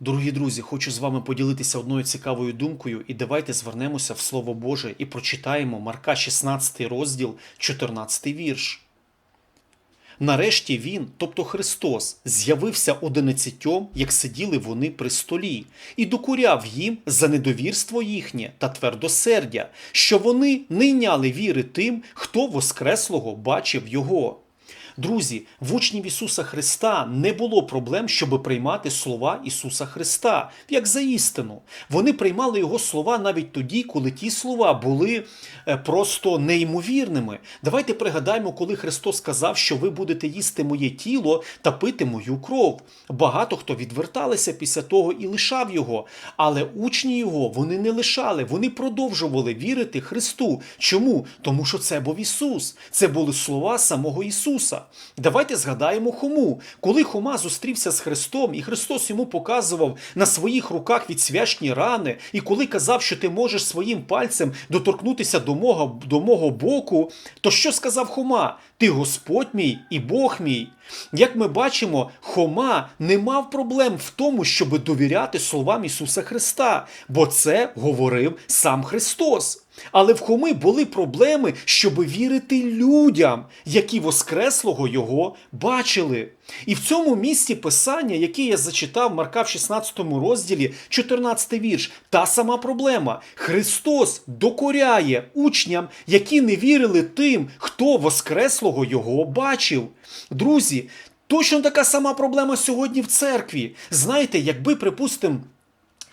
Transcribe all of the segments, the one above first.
Дорогі друзі, хочу з вами поділитися одною цікавою думкою, і давайте звернемося в Слово Боже і прочитаємо Марка 16 розділ, 14 вірш. Нарешті він, тобто Христос, з'явився одинадцятьом, як сиділи вони при столі, і докуряв їм за недовірство їхнє та твердосердя, що вони не йняли віри тим, хто воскреслого бачив його. Друзі, в учнів Ісуса Христа не було проблем, щоб приймати слова Ісуса Христа, як за істину. Вони приймали Його слова навіть тоді, коли ті слова були е, просто неймовірними. Давайте пригадаємо, коли Христос сказав, що ви будете їсти моє тіло та пити мою кров. Багато хто відверталися після того і лишав його. Але учні його вони не лишали, вони продовжували вірити Христу. Чому? Тому що це був Ісус. Це були слова самого Ісуса. Давайте згадаємо Хому. Коли Хома зустрівся з Христом, і Христос йому показував на своїх руках відсвячні рани, і коли казав, що ти можеш своїм пальцем доторкнутися до мого, до мого боку, то що сказав Хома? Ти Господь мій і Бог мій. Як ми бачимо, Хома не мав проблем в тому, щоб довіряти словам Ісуса Христа, бо це говорив сам Христос. Але в Хоми були проблеми, щоб вірити людям, які воскреслого його бачили. І в цьому місці писання, яке я зачитав Марка в 16 розділі, 14 вірш, та сама проблема. Христос докоряє учням, які не вірили тим, хто воскреслого його бачив. Друзі, точно така сама проблема сьогодні в церкві. Знаєте, якби, припустимо,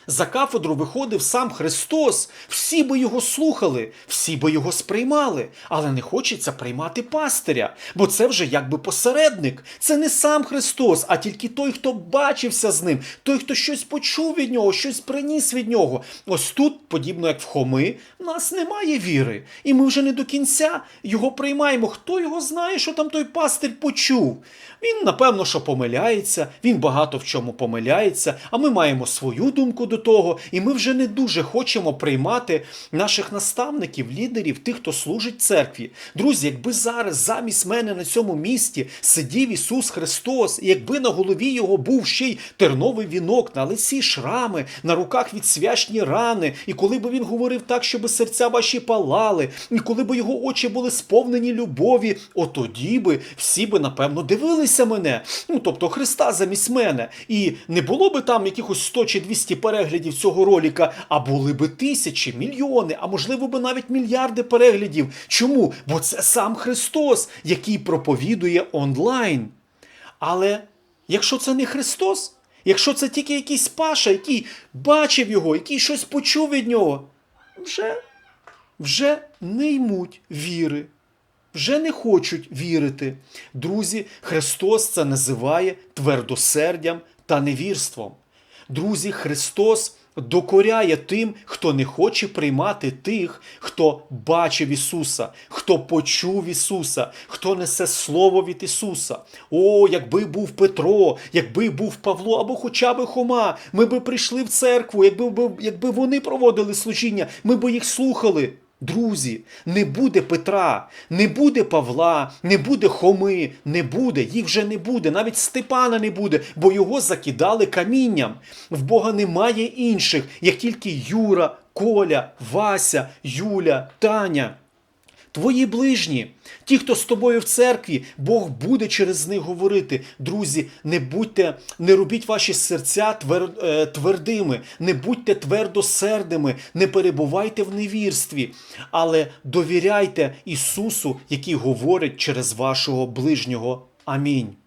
за кафедру виходив сам Христос, всі би його слухали, всі би його сприймали, але не хочеться приймати пастиря, бо це вже якби посередник. Це не сам Христос, а тільки той, хто бачився з ним, той, хто щось почув від нього, щось приніс від нього. Ось тут, подібно як в Хоми, в нас немає віри, і ми вже не до кінця його приймаємо. Хто його знає, що там той пастир почув? Він, напевно, що помиляється, він багато в чому помиляється, а ми маємо свою думку до того, і ми вже не дуже хочемо приймати наших наставників, лідерів, тих, хто служить церкві. Друзі, якби зараз замість мене на цьому місці сидів Ісус Христос, і якби на голові його був ще й терновий вінок, на лиці шрами, на руках відсвячні рани, і коли би він говорив так, щоб серця ваші палали, і коли би його очі були сповнені любові, от тоді би всі би, напевно, дивилися мене. Ну, тобто Христа замість мене. І не було би там якихось 100 чи 200 переглядів цього роліка, а були би тисячі, мільйони, а можливо би навіть мільярди переглядів. Чому? Бо це сам Христос, який проповідує онлайн. Але якщо це не Христос, якщо це тільки якийсь Паша, який бачив його, який щось почув від нього, вже, вже не ймуть віри. Вже не хочуть вірити. Друзі, Христос це називає твердосердям та невірством. Друзі, Христос докоряє тим, хто не хоче приймати тих, хто бачив Ісуса, хто почув Ісуса, хто несе Слово від Ісуса. О, якби був Петро, якби був Павло або хоча б Хома, ми би прийшли в церкву, якби, якби вони проводили служіння, ми би їх слухали. Друзі, не буде Петра, не буде Павла, не буде Хоми, не буде, їх вже не буде, навіть Степана не буде, бо його закидали камінням. В Бога немає інших, як тільки Юра, Коля, Вася, Юля, Таня. Твої ближні, ті, хто з тобою в церкві, Бог буде через них говорити. Друзі, не будьте, не робіть ваші серця е, твердими, не будьте твердосердими, не перебувайте в невірстві, але довіряйте Ісусу, який говорить через вашого ближнього. Амінь.